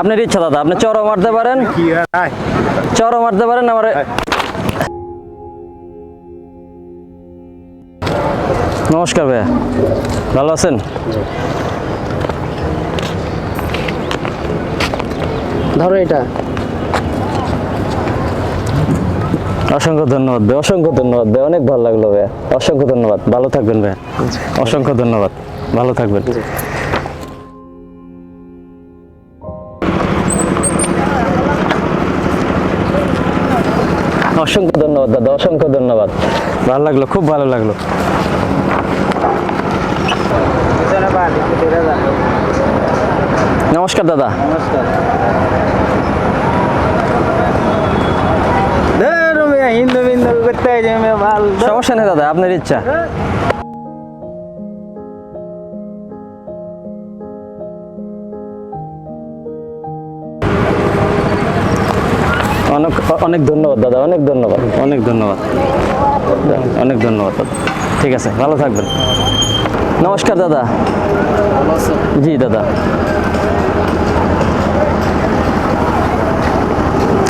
আপনার ইচ্ছা দাদা আপনি চরও মারতে পারেন। চরও মারতে পারেন আমার নমস্কার ভাইয়া ভালো আছেন? ধরো এটা। অসংখ্য ধন্যবাদ ভাই অসংখ্য ধন্যবাদ ভাই অনেক ভালো লাগল ভাইয়া। অসংখ্য ধন্যবাদ ভালো থাকবেন ভাইয়া। অসংখ্য ধন্যবাদ ভালো থাকবেন। অসংখ্য ধন্যবাদ দাদা অসংখ্য ধন্যবাদ। ভালো লাগল খুব ভালো লাগল। নমস্কার দাদা। নমস্কার। হিন্দু বিন্দু করতে সমস্যা নেই দাদা আপনার ইচ্ছা। অনেক অনেক ধন্যবাদ দাদা অনেক ধন্যবাদ। অনেক ধন্যবাদ। অনেক ধন্যবাদ। দাদা ঠিক আছে ভালো থাকবেন। নমস্কার দাদা। জি দাদা।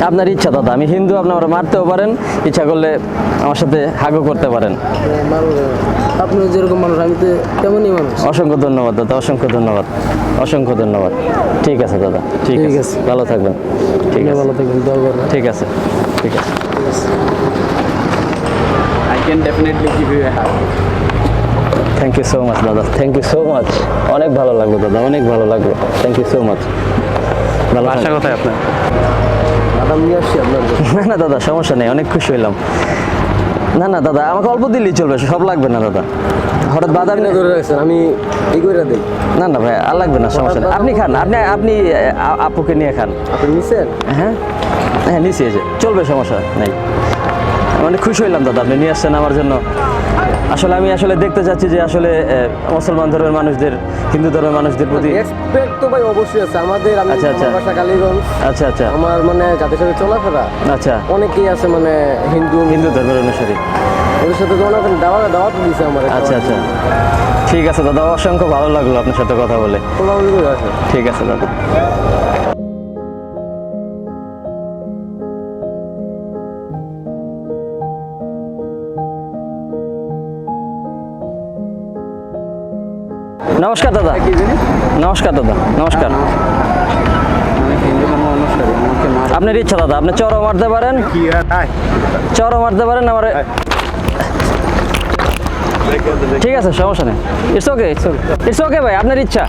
আপনার ইচ্ছা দাদা। আমি হিন্দু আপনি আমার মারতেও পারেন। ইচ্ছা করলে আমার সাথে হাগও করতে পারেন। আপনি যেরকম মানুষ আমি তো তেমনই মানুষ। অসংখ্য ধন্যবাদ দাদা। অসংখ্য ধন্যবাদ। অসংখ্য ধন্যবাদ। ঠিক আছে দাদা। ঠিক আছে। ভালো থাকবেন। ঠিক আছে। ভালো থাকবেন। ঠিক আছে। ঠিক আছে। I can definitely give you a hug thank you so much দাদা। থ্যাংক ইউ সো মাচ অনেক ভালো লাগল দাদা। অনেক ভালো লাগল। থ্যাংক ইউ সো মাচ ভালো আশা থাকবেন। কোথায় আপনার? ম্যাডাম নিয়ে আসছি আপনার না না দাদা সমস্যা নেই অনেক খুশি হইলাম। না না দাদা আমাকে অল্প দিলেই চলবে সব লাগবে না দাদা। হঠাৎ বাদাম আপনি ধরে রাখছেন আমি এই করে দিই। না না ভাই আর লাগবে না সমস্যা নেই। আপনি খান আপনি আপনি আপুকে নিয়ে খান। আপনি নিছেন? হ্যাঁ? হ্যাঁ নিচে চলবে সমস্যা নেই। মানে খুশি হইলাম দাদা আপনি নিয়ে আসছেন আমার জন্য। আসলে আমি আসলে দেখতে চাচ্ছি যে আসলে মুসলমান ধর্মের মানুষদের হিন্দু ধর্মের মানুষদের প্রতি এক্সপেক্ট তো ভাই অবশ্যই আছে। আমাদের আমি আচ্ছা, আচ্ছা। বাসা কালীগঞ্জ। আচ্ছা আচ্ছা। আমার মানে যাদের সাথে চলাফেরা আচ্ছা। অনেকেই আছে মানে হিন্দু হিন্দু ধর্মের অনুসারী। ওদের সাথে তো অনেক দাওয়া দাওয়াত দিয়েছে আমার আচ্ছা আচ্ছা। ঠিক আছে দাদা অসংখ্য ভালো লাগল আপনার সাথে কথা বলে। ঠিক আছে দাদা। নমস্কার দাদা। নমস্কার দাদা নমস্কার। আপনার ইচ্ছা দাদা আপনি চরও মারতে পারেন। চর চরও মারতে পারেন আমার ঠিক আছে সমস্যা নেই। ইটস ওকে ইটস ওকে ভাই আপনার ইচ্ছা।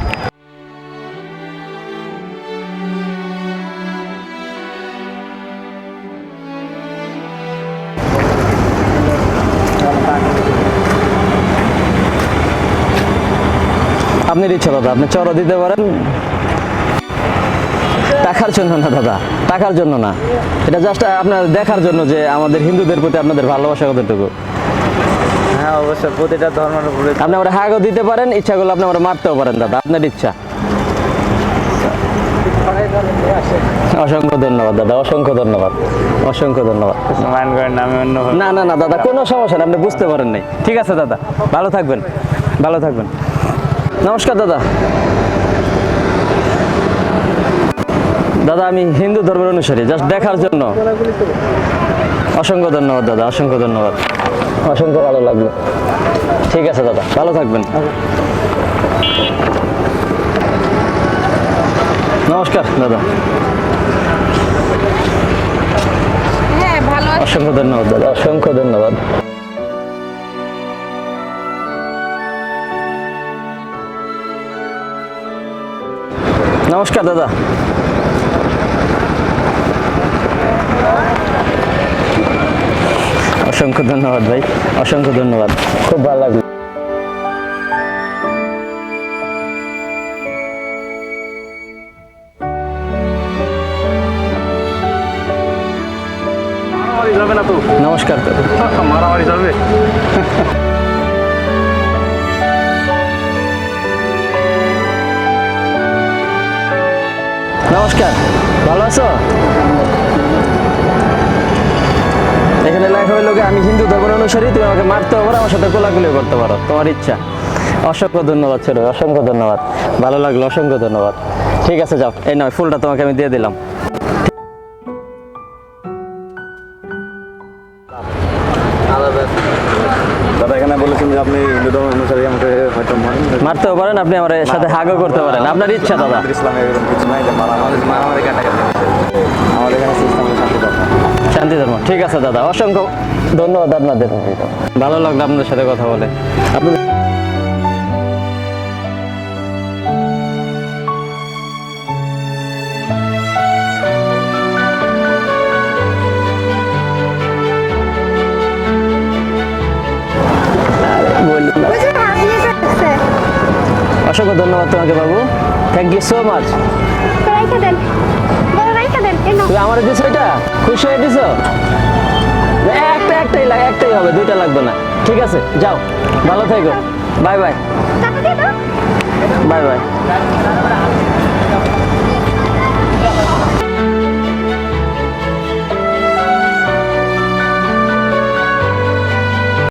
আপনার ইচ্ছা দাদা। আপনি চরও দিতে পারেন। টাকার জন্য না দাদা। টাকার জন্য না। এটা জাস্ট আপনার দেখার জন্য যে আমাদের হিন্দুদের প্রতি আপনাদের ভালোবাসা কতটুকু। হ্যাঁ অবশ্যই। প্রতিটা ধর্মের উপরে আপনি আমার হাগও দিতে পারেন ইচ্ছা করলে আপনি আমার মারতেও পারেন দাদা। আপনার ইচ্ছা। অসংখ্য ধন্যবাদ দাদা। অসংখ্য ধন্যবাদ। অসংখ্য ধন্যবাদ। না না না দাদা। কোনো সমস্যা নেই আপনি বুঝতে পারেন নাই। ঠিক আছে দাদা। ভালো থাকবেন। ভালো থাকবেন। নমস্কার দাদা। দাদা আমি হিন্দু ধর্মের অনুসারী জাস্ট দেখার জন্য। অসংখ্য ধন্যবাদ দাদা অসংখ্য ধন্যবাদ। অসংখ্য ভালো লাগল। ঠিক আছে দাদা ভালো থাকবেন। নমস্কার দাদা। হ্যাঁ ভালো অসংখ্য ধন্যবাদ দাদা অসংখ্য ধন্যবাদ। নমস্কার দাদা। অসংখ্য ধন্যবাদ ভাই অসংখ্য ধন্যবাদ। খুব ভালো লাগল। নমস্কার দাদা। মারামারি যাবে? নমস্কার, ভালো আছো? এখানে লেখা হইল আমি হিন্দু ধর্ম অনুসারী, তুমি আমাকে মারতে পারো, আমার সাথে কোলাকুলি করতে পারো, তোমার ইচ্ছা। অসংখ্য ধন্যবাদ, ছোট অসংখ্য ধন্যবাদ। ভালো লাগল, অসংখ্য ধন্যবাদ। ঠিক আছে, যাও, এই নয় ফুলটা তোমাকে আমি দিয়ে দিলাম। হয়তো মারতেও পারেন আপনি আমার সাথে হাগও করতে পারেন। আপনার ইচ্ছা দাদা। ইসলামে এরকম কিছু নাই যে মারা মারামারি কাটাকাটি আমাদের এখানে আছে শান্তি ধর্ম শান্তি ধর্ম। ঠিক আছে দাদা। অসংখ্য ধন্যবাদ আপনাদের। ভালো লাগল আপনাদের সাথে কথা বলে। আপনাদের অসংখ্য ধন্যবাদ তোমাকে বাবু। থ্যাংক ইউ সো মাচ রাইখা দেন। বড় রাইখা দেন তুমি আমার দিছো এটা? খুশি হয়ে দিছো? একটা একটাই লাগে একটাই হবে দুইটা লাগবে না। ঠিক আছে যাও। ভালো থেকো। বাই বাই দিয়ে দাও। Bye bye